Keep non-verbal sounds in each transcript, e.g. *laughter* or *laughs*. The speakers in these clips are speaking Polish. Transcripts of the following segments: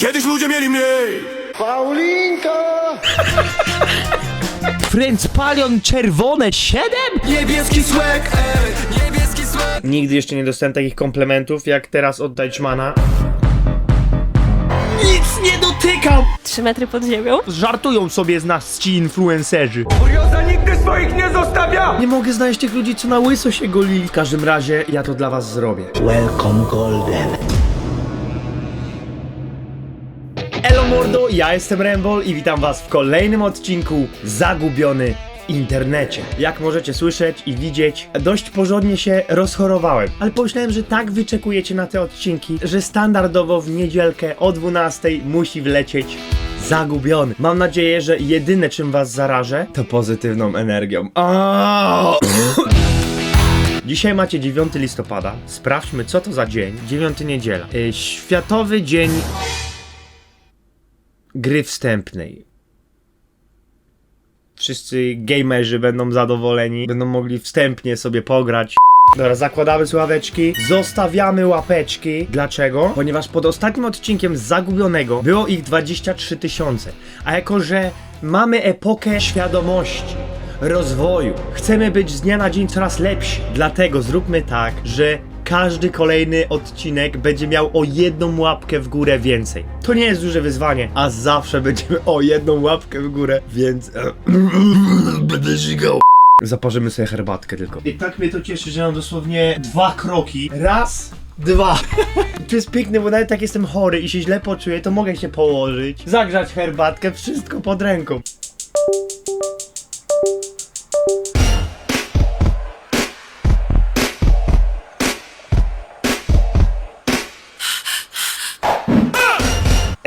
Kiedyś ludzie mieli mniej Paulinka! *laughs* Friends Palion czerwone 7? Niebieski słek, ej, niebieski słek Nigdy jeszcze nie dostałem takich komplementów jak teraz od Deichmana. Nic nie dotykam! 3 metry pod ziemią. Żartują sobie z nas ci influencerzy. Kurioza nigdy swoich nie zostawia Nie mogę znaleźć tych ludzi, co na łyso się golili. W każdym razie ja to dla was zrobię. Welcome Golden. Mordo, ja jestem Rembol i witam was w kolejnym odcinku Zagubiony w internecie. Jak możecie słyszeć i widzieć, dość porządnie się rozchorowałem, ale pomyślałem, że tak wyczekujecie na te odcinki, że standardowo w niedzielkę o 12 musi wlecieć Zagubiony. Mam nadzieję, że jedyne czym was zarażę to pozytywną energią. Dzisiaj macie 9 listopada. Sprawdźmy, co to za dzień. 9 niedziela. Y, Światowy Dzień gry wstępnej. Wszyscy gamerzy będą zadowoleni, będą mogli wstępnie sobie pograć. Dobra, zakładamy słuchaweczki, zostawiamy łapeczki. Dlaczego? Ponieważ pod ostatnim odcinkiem Zagubionego było ich 23 tysiące. A jako, że mamy epokę świadomości, rozwoju, chcemy być z dnia na dzień coraz lepsi. Dlatego zróbmy tak, że każdy kolejny odcinek będzie miał o jedną łapkę w górę więcej. To nie jest duże wyzwanie, a zawsze będziemy o jedną łapkę w górę, więc... *clears throat* Będę żygał. Zaparzymy sobie herbatkę tylko. I tak mnie to cieszy, że mam dosłownie dwa kroki. Raz, dwa. *laughs* to jest piękne, bo nawet jak jestem chory i się źle poczuję, to mogę się położyć, zagrzać herbatkę, wszystko pod ręką.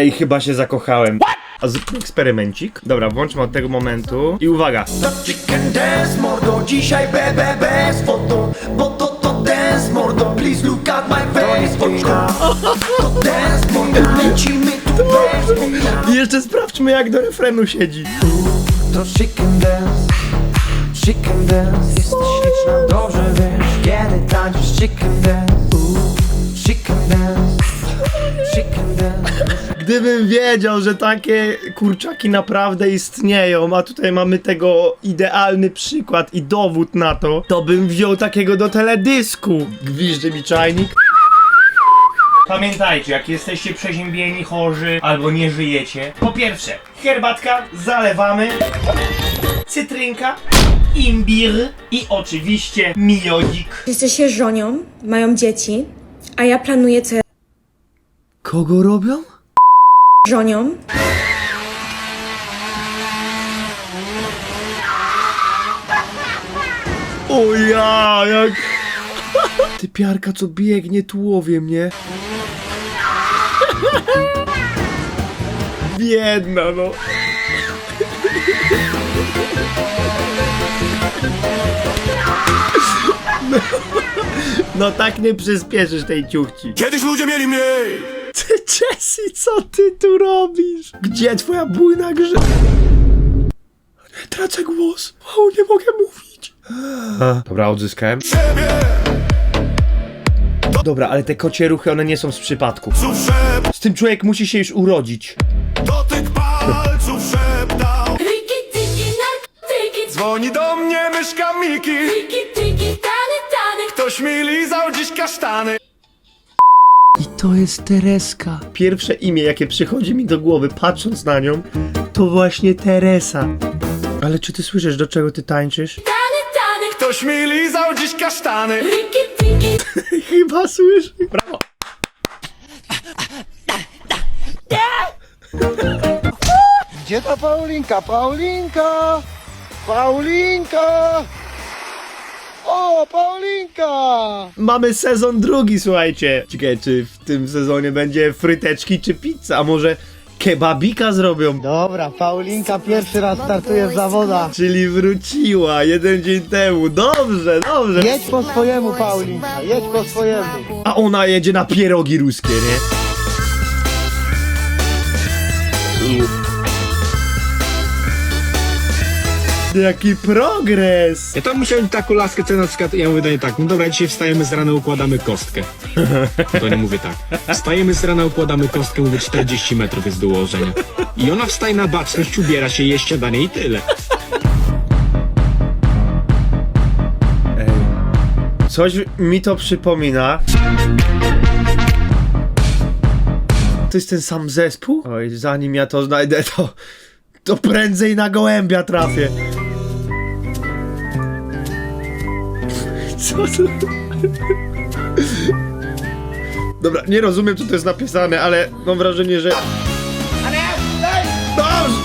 Ej, chyba się zakochałem. A zróbmy eksperymencik. Dobra, włączmy od tego momentu. I uwaga. Chicken dance mordo, dzisiaj bebe bez foto Bo to to dance mordo, please look at my face to dance mordo, lecimy tu bez I jeszcze sprawdźmy, jak do refrenu siedzi. To chicken dance, chicken dance Jesteś śliczna, dobrze wiesz, kiedy tańczysz chicken dance Chicken dance, chicken dance Gdybym wiedział, że takie kurczaki naprawdę istnieją, a tutaj mamy tego idealny przykład i dowód na to, to bym wziął takiego do teledysku. Gwiżdży mi czajnik. Pamiętajcie, jak jesteście przeziębieni, chorzy albo nie żyjecie, po pierwsze, herbatka, zalewamy, cytrynka, imbir i oczywiście miodzik. Wszyscy się żonią, mają dzieci, a ja planuję co Kogo robią? Żonią. O ja, jak... Ty piarka, co biegnie, tułowie mnie. Biedna, no. No, no tak nie przyspieszysz tej ciuchci. Kiedyś ludzie mieli mniej *laughs* Ty, Jessie, co ty tu robisz? Gdzie twoja bujna grze? Tracę głos. O, nie mogę mówić. Dobra, odzyskałem. Ciebie, Dobra, ale te kocie ruchy, one nie są z przypadku. Z tym człowiek musi się już urodzić. dotyk palców szeptał Riki tiki na tiki Dzwoni do mnie myszka Miki tiki tiki tany tany Ktoś mi lizał dziś kasztany to jest Tereska. Pierwsze imię, jakie przychodzi mi do głowy, patrząc na nią, to właśnie Teresa. Ale czy ty słyszysz, do czego ty tańczysz? tany tany Ktoś mi lizał dziś kasztany Riki tiki *laughs* Chyba słyszy. Brawo. Gdzie ta Paulinka? Paulinka! Paulinka! O, Paulinka! Mamy sezon drugi, słuchajcie. Ciekawe, czy w tym sezonie będzie fryteczki czy pizza, a może kebabika zrobią? Dobra, Paulinka pierwszy raz startuje w zawodach. Czyli wróciła jeden dzień temu. Dobrze, dobrze. Jedź po swojemu, Paulinka, jedź po swojemu. A ona jedzie na pierogi ruskie, nie? Jaki progres! Ja tam musiałem taką laskę, co na przykład, ja mówię do niej tak, no dobra, dzisiaj wstajemy z rana, układamy kostkę. To nie mówię tak. Wstajemy z rana, układamy kostkę, mówię 40 metrów jest do ułożenia. I ona wstaje na baczność, ubiera się, je śniadanie i tyle. Coś mi to przypomina. To jest ten sam zespół? Oj, zanim ja to znajdę, to, to prędzej na gołębia trafię. Co *laughs* to? Dobra, nie rozumiem, co to jest napisane, ale mam wrażenie, że... Dobrze!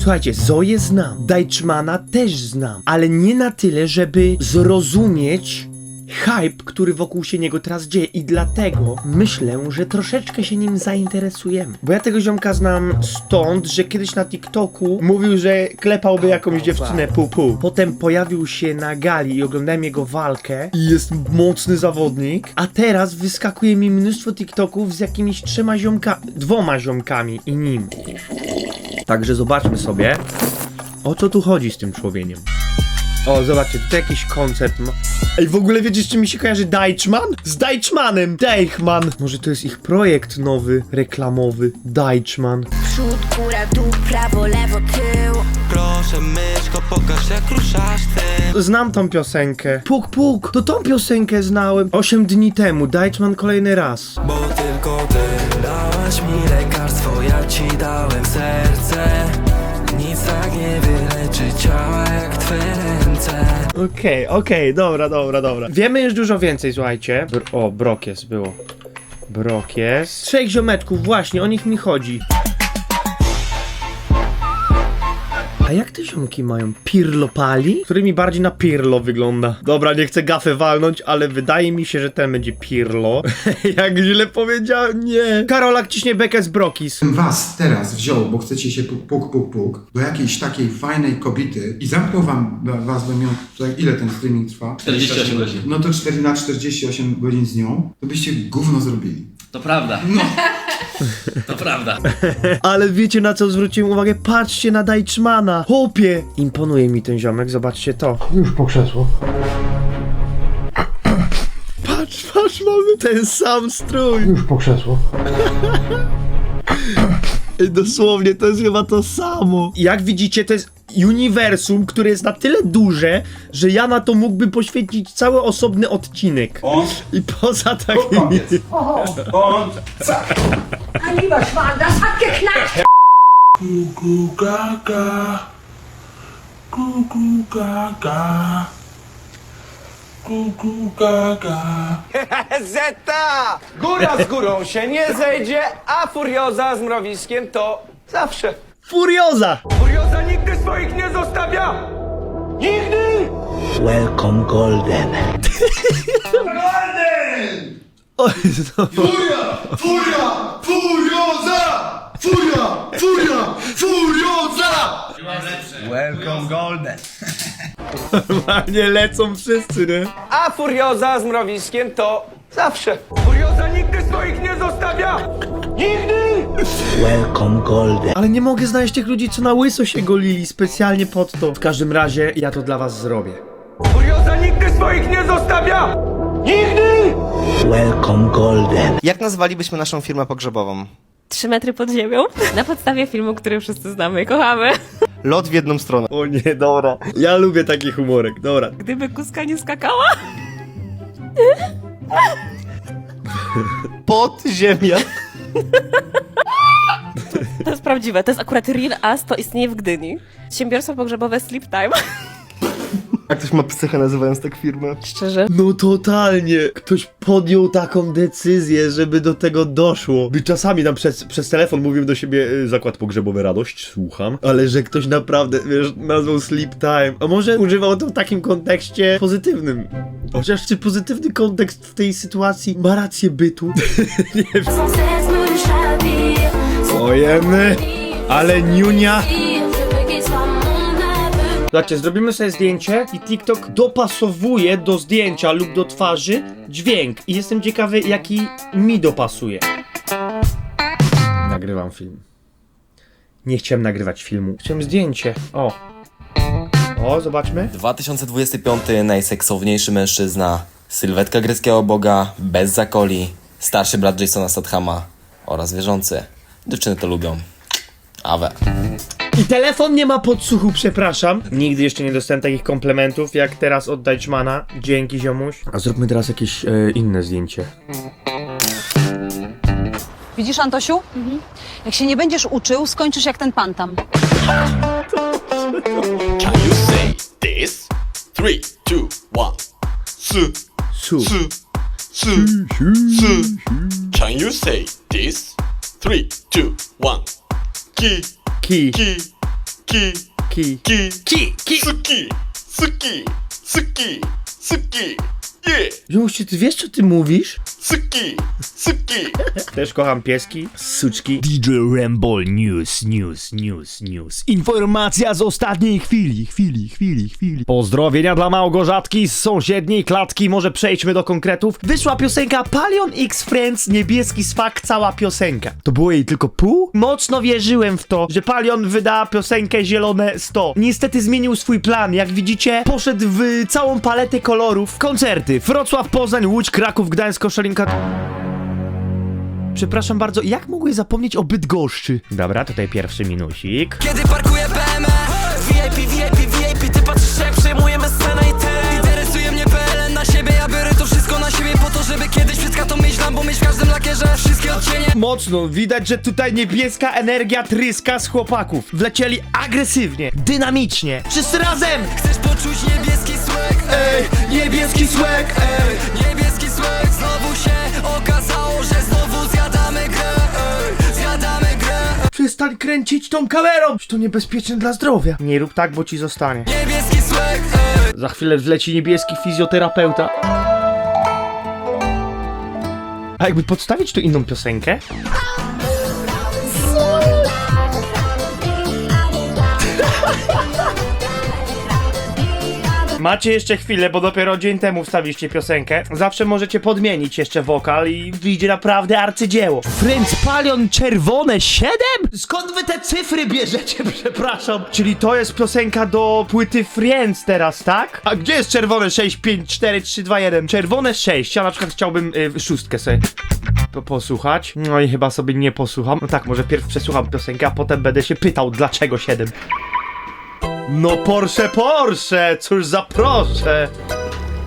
Słuchajcie, Zoję znam, Deichmana też znam, ale nie na tyle, żeby zrozumieć hype, który wokół się niego teraz dzieje i dlatego myślę, że troszeczkę się nim zainteresujemy. Bo ja tego ziomka znam stąd, że kiedyś na TikToku mówił, że klepałby jakąś dziewczynę pu. Potem pojawił się na gali i oglądałem jego walkę i jest mocny zawodnik, a teraz wyskakuje mi mnóstwo TikToków z jakimiś trzema ziomkami, dwoma ziomkami i nim. Także zobaczmy sobie, o co tu chodzi z tym człowiekiem. O, zobaczcie, tutaj jakiś koncert ma. Ej, w ogóle wiecie, z czym mi się kojarzy Deichmann? Z Deichmannem! Deichmann! Może to jest ich projekt nowy, reklamowy. Deichmann. Przód, góra, dół, prawo, lewo, tył Proszę myszko, pokaż jak ruszasz ty Znam tą piosenkę. Puk, puk! To tą piosenkę znałem 8 dni temu. Deichmann kolejny raz. Bo tylko ty dałaś mi lekarstwo, ja ci dałem serce Nic tak nie wyleczy ciała Okej, okej, dobra, dobra, dobra. Wiemy już dużo więcej, słuchajcie. Br o, Brokies było. Brokies. Trzech ziomeczków, właśnie, o nich mi chodzi. A jak te ziomki mają? Pirlo pali? Który mi bardziej na Pirlo wygląda. Dobra, nie chcę gafę walnąć, ale wydaje mi się, że ten będzie Pirlo. *laughs* jak źle powiedziałem, nie. Karolak ciśnie bekę z Brokis. was teraz wziął, bo chcecie się puk, puk, puk, puk, do jakiejś takiej fajnej kobiety i zamknął wam, was, bym miał, tutaj, ile ten streaming trwa? 48 godzin. No to 4 na 48 godzin z nią, to byście gówno zrobili. To prawda. *laughs* To prawda. Ale wiecie na co zwróciłem uwagę? Patrzcie na Deichmana. Chłopie! Imponuje mi ten ziomek, zobaczcie to. Już po krzesło. Patrz, patrz, mamy ten sam strój. Już po krzesło. *laughs* Dosłownie, to jest chyba to samo. Jak widzicie, to jest uniwersum, które jest na tyle duże, że ja na to mógłbym poświęcić cały osobny odcinek. I poza takimi... *laughs* Zeta! Góra z górą się nie zejdzie, a furioza z mrowiskiem to zawsze. Furioza! Furioza nigdy swoich nie zostawia! Nigdy! Welcome Golden. Oj, no. Furia! Furia! Furioza! Furia! Furia! Furioza! Normalnie lecą wszyscy, nie? A furioza z mrowiskiem to zawsze. Furioza nigdy swoich nie zostawia! Nigdy! Welcome Golden. Ale nie mogę znaleźć tych ludzi, co na łyso się golili specjalnie pod to. W każdym razie, ja to dla was zrobię. Furioza nigdy swoich nie zostawia! Nigdy! Welcome Golden. Jak nazwalibyśmy naszą firmę pogrzebową? Trzy metry pod ziemią Na podstawie filmu, który wszyscy znamy i kochamy Lot w jedną stronę. O nie, dobra. Ja lubię taki humorek, dobra. Gdyby kuska nie skakała Pod ziemię. To jest prawdziwe, to jest akurat real as, to istnieje w Gdyni Przedsiębiorstwo pogrzebowe Sleep Time Jak ktoś ma psychę nazywając tak firmę? Szczerze No totalnie. Ktoś podjął taką decyzję, żeby do tego doszło. My czasami tam przez, przez telefon mówimy do siebie y, zakład pogrzebowy radość, słucham. Ale że ktoś naprawdę, wiesz, nazwał sleep time. A może używał to w takim kontekście pozytywnym. Chociaż czy pozytywny kontekst w tej sytuacji ma rację bytu? *laughs* Nie wiem. Ojeny. Ale niunia. Zobaczcie, zrobimy sobie zdjęcie i TikTok dopasowuje do zdjęcia lub do twarzy dźwięk. I jestem ciekawy, jaki mi dopasuje. Nagrywam film. Nie chciałem nagrywać filmu. Chciałem zdjęcie. O. O, zobaczmy. 2025 najseksowniejszy mężczyzna, sylwetka greckiego boga, bez zakoli, starszy brat Jasona Stathama oraz wierzący. Dziewczyny to lubią. Awe. I telefon nie ma podsłuchu, przepraszam. Nigdy jeszcze nie dostałem takich komplementów, jak teraz od Deichmana. Dzięki, ziomuś. A zróbmy teraz jakieś e, inne zdjęcie. Widzisz, Antosiu? Jak się nie będziesz uczył, skończysz jak ten pan tam. Su. Can you say this? 3, 2, 1 Ki, Ki. ki, ki, Ki. ki Ki. Ki. Suki, suki, suki, suki Yeah, czy ty wiesz, co ty mówisz? Suki, suki Też kocham pieski. Suczki. DJ Ramble News, News, News, News. Informacja z ostatniej chwili, chwili, chwili, chwili. Pozdrowienia dla Małgorzatki z sąsiedniej klatki. Może przejdźmy do konkretów. Wyszła piosenka Palion X Friends, niebieski swak, cała piosenka. To było jej tylko pół? Mocno wierzyłem w to, że Palion wyda piosenkę Zielone 100. Niestety zmienił swój plan. Jak widzicie, poszedł w całą paletę kolorów. Koncerty. Wrocław, Poznań, Łódź, Kraków, Gdańsk, Przepraszam bardzo, jak mogłeś zapomnieć o Bydgoszczy? Dobra, tutaj pierwszy minusik. Kiedy parkuję lakierze wszystkie odcienie Mocno, widać, że tutaj niebieska energia tryska z chłopaków. Wlecieli agresywnie, dynamicznie. Wszyscy razem! Chcesz poczuć niebieski słek? Ej, niebieski słek Ej, niebieski słek Znowu się okazało, że znowu zjadamy grę Ej, zjadamy grę Przestań kręcić tą kamerą! To niebezpieczne dla zdrowia. Nie rób tak, bo ci zostanie. Niebieski słek Ej, Za chwilę wleci niebieski fizjoterapeuta. A jakby podstawić tu inną piosenkę? Macie jeszcze chwilę, bo dopiero dzień temu wstawiliście piosenkę. Zawsze możecie podmienić jeszcze wokal i wyjdzie naprawdę arcydzieło. Friends Palion Czerwone 7? Skąd wy te cyfry bierzecie, *laughs* przepraszam? Czyli to jest piosenka do płyty Friends teraz, tak? A gdzie jest czerwone 6, 5, 4, 3, 2, 1? Czerwone 6, ja na przykład chciałbym y, szóstkę sobie po posłuchać. No i chyba sobie nie posłucham. No tak, może pierw przesłucham piosenkę, a potem będę się pytał, dlaczego 7. No Porsche, Porsche! Cóż za proszę!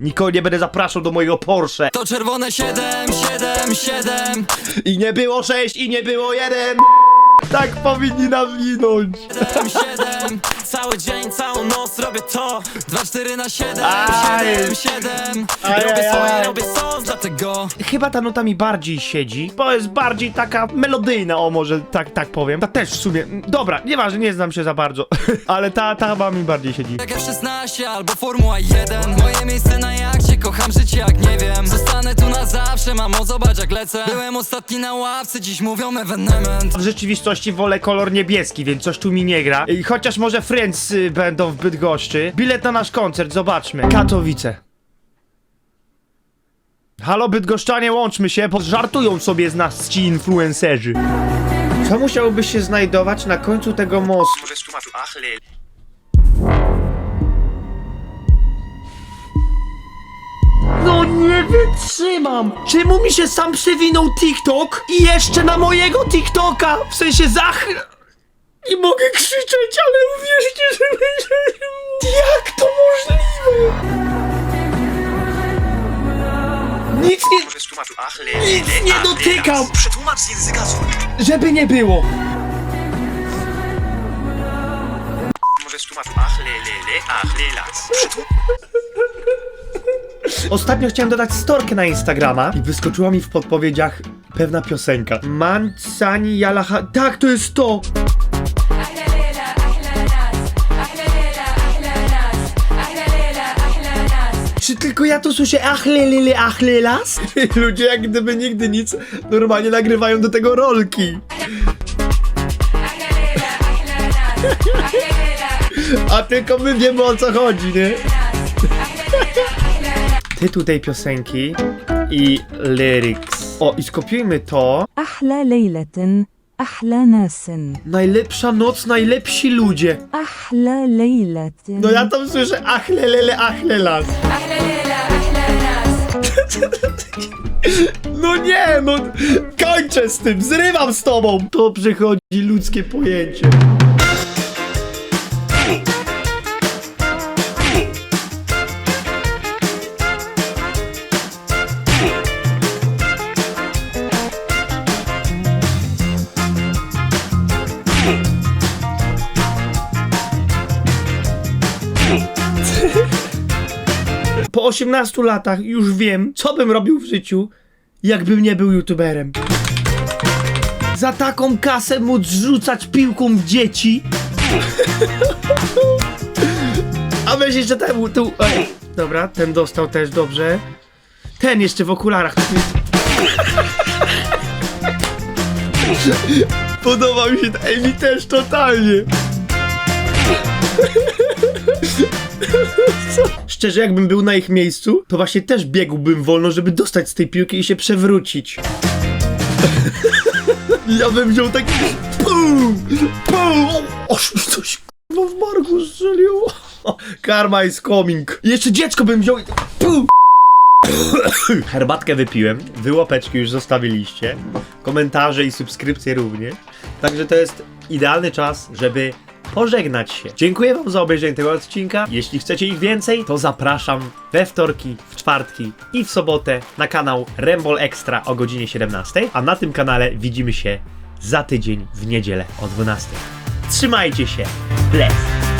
Nikogo nie będę zapraszał do mojego Porsche. To czerwone 7, 7, 7 I nie było 6, i nie było 1! Tak powinni nawinąć. 7, 7 Cały dzień, całą noc robię to 2, 4 na 7, Aj. 7, 7 Aj, Robię aj, swoje, aj. robię sos, dlatego Chyba ta nuta mi bardziej siedzi, bo jest bardziej taka melodyjna, o może tak, tak powiem. Ta też w sumie, dobra, nieważne, nie znam się za bardzo, *laughs* ale ta, ta chyba mi bardziej siedzi. Jak F16 albo Formuła 1 Moje miejsce na jachcie, kocham życie jak nie wiem Zostanę tu na zawsze, mamo zobacz jak lecę Byłem ostatni na ławce, dziś mówią evenement W rzeczywistości wolę kolor niebieski, więc coś tu mi nie gra. I chociaż może Friends y, będą w Bydgoszczy. Bilet na nasz koncert, zobaczmy. Katowice. Halo Bydgoszczanie, łączmy się, bo żartują sobie z nas ci influencerzy. Co musiałoby się znajdować na końcu tego mostu? No nie wytrzymam! Czemu mi się sam przewinął TikTok i jeszcze na mojego TikToka? W sensie zach... Nie mogę krzyczeć, ale uwierzcie, że będzie... Jak to możliwe? Nic nie... Nic nie dotykam! Przetłumacz z języka Żeby nie było! Może stłumacz ach, le, le, le, ach, le, las. Ostatnio chciałem dodać storkę na Instagrama i wyskoczyła mi w podpowiedziach pewna piosenka. Mancani Yalaha... Tak, to jest to! tylko ja tu słyszę ach lili, ach las? *laughs* Ludzie jak gdyby nigdy nic normalnie nagrywają do tego rolki. *laughs* A tylko my wiemy o co chodzi, nie? Tytuł tej piosenki i lyrics. O, i skopiujmy to. Lejletyn, أحلى ناس Najlepsza noc, najlepsi ludzie. أحلى ليلة No ja tam słyszę achle lele, achle las. *laughs* No nie, no kończę z tym, zrywam z tobą. To przychodzi ludzkie pojęcie. 18 latach już wiem, co bym robił w życiu, jakbym nie był youtuberem. Za taką kasę móc rzucać piłką w dzieci. A weź jeszcze temu, tu. Ej, dobra, ten dostał też dobrze. Ten jeszcze w okularach. Podoba mi się, ej, mi też totalnie. *laughs* Szczerze, jakbym był na ich miejscu, to właśnie też biegłbym wolno, żeby dostać z tej piłki i się przewrócić. *laughs* ja bym wziął taki... Pum! Pum! Oż coś no w barku strzeliło. *laughs* Karma is coming. Jeszcze dziecko bym wziął i... Pum! *coughs* Herbatkę wypiłem, wy łapeczki już zostawiliście, komentarze i subskrypcje również. Także to jest idealny czas, żeby pożegnać się. Dziękuję wam za obejrzenie tego odcinka. Jeśli chcecie ich więcej, to zapraszam we wtorki, w czwartki i w sobotę na kanał Rembol Extra o godzinie 17, a na tym kanale widzimy się za tydzień w niedzielę o 12. Trzymajcie się. Bless.